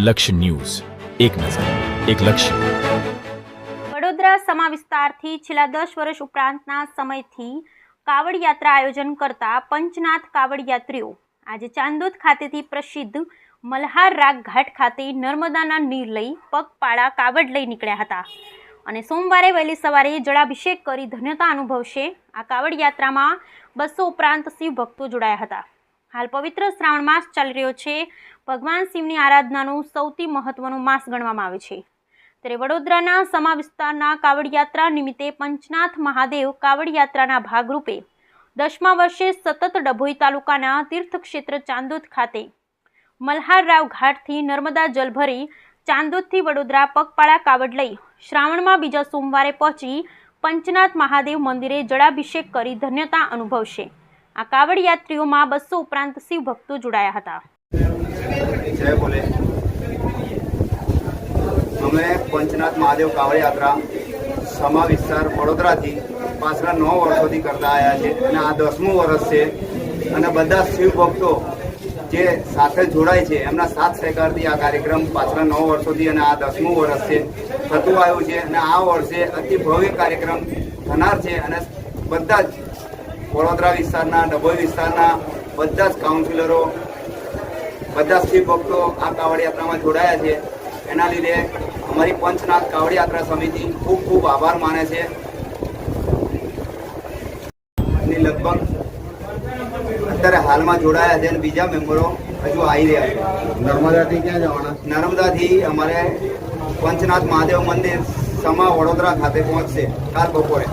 લક્ષ્ય ન્યૂઝ. એક નજર, એક લક્ષ્ય. વડોદરા સમા વિસ્તારથી છેલ્લા દસ વર્ષ ઉપરાંતના સમયથી કાવડ યાત્રા આયોજન કરતા પંચનાથ કાવડ યાત્રીઓ આજે ચાંદોદ ખાતેથી પ્રસિદ્ધ મલ્હાર રાગ ઘાટ ખાતે નર્મદાના નીર લઈ પગપાળા કાવડ લઈ નીકળ્યા હતા. અને સોમવારે વહેલી સવારે જળાભિષેક કરી ધન્યતા અનુભવશે. આ કાવડ યાત્રામાં બસો ઉપરાંત શિવ ભક્તો જોડાયા હતા. હાલ પવિત્ર શ્રાવણ માસ ચાલી રહ્યો છે. ભગવાન શિવની આરાધનાનું સૌથી મહત્વનું માસ ગણવામાં આવે છે. ત્યારે વડોદરાના સમા વિસ્તારના કાવડ યાત્રા નિમિત્તે પંચનાથ મહાદેવ કાવડ યાત્રાના ભાગરૂપે દસમા વર્ષે સતત ડભોઈ તાલુકાના તીર્થક્ષેત્ર ચાંદોદ ખાતે મલ્હાર રાવ ઘાટથી નર્મદા જલ ભરી ચાંદોદથી વડોદરા પગપાળા કાવડ લઈ શ્રાવણમાં બીજા સોમવારે પહોંચી પંચનાથ મહાદેવ મંદિરે જળાભિષેક કરી ધન્યતા અનુભવશે. આ કાવડ યાત્રીઓમાં બસો ઉપરાંત શિવ ભક્તો જોડાયા હતા. અમે પંચનાથ મહાદેવ કાવડ યાત્રા સમા વિસ્તાર વડોદરાથી પાછલા નવ વર્ષોથી કરતા આવ્યા છે અને આ દસમું વર્ષ છે અને બધા શિવ ભક્તો જે સાથે જોડાય છે, એમના સાથ સહકારથી આ કાર્યક્રમ પાછલા નવ વર્ષોથી અને આ દસમું વર્ષ છે, થતું આવ્યું છે અને આ વર્ષે અતિ ભવ્ય કાર્યક્રમ થનાર છે અને બધા જ વડોદરા વિસ્તારના ડભોઈ વિસ્તારના બધા જ કાઉન્સિલરો બધા શિવ ભક્તો આ કાવડ યાત્રામાં જોડાયા છે. એના લીધે અમારી પંચનાથ કાવડ યાત્રા સમિતિ ખૂબ ખૂબ આભાર માને છે. લગભગ અત્યારે હાલમાં જોડાયા છે અને બીજા મેમ્બરો હજુ આવી રહ્યા છે. નર્મદાથી ક્યાં જવાના? નર્મદાથી અમારે પંચનાથ મહાદેવ મંદિર સમા વડોદરા ખાતે પહોંચશે કાલ બપોરે.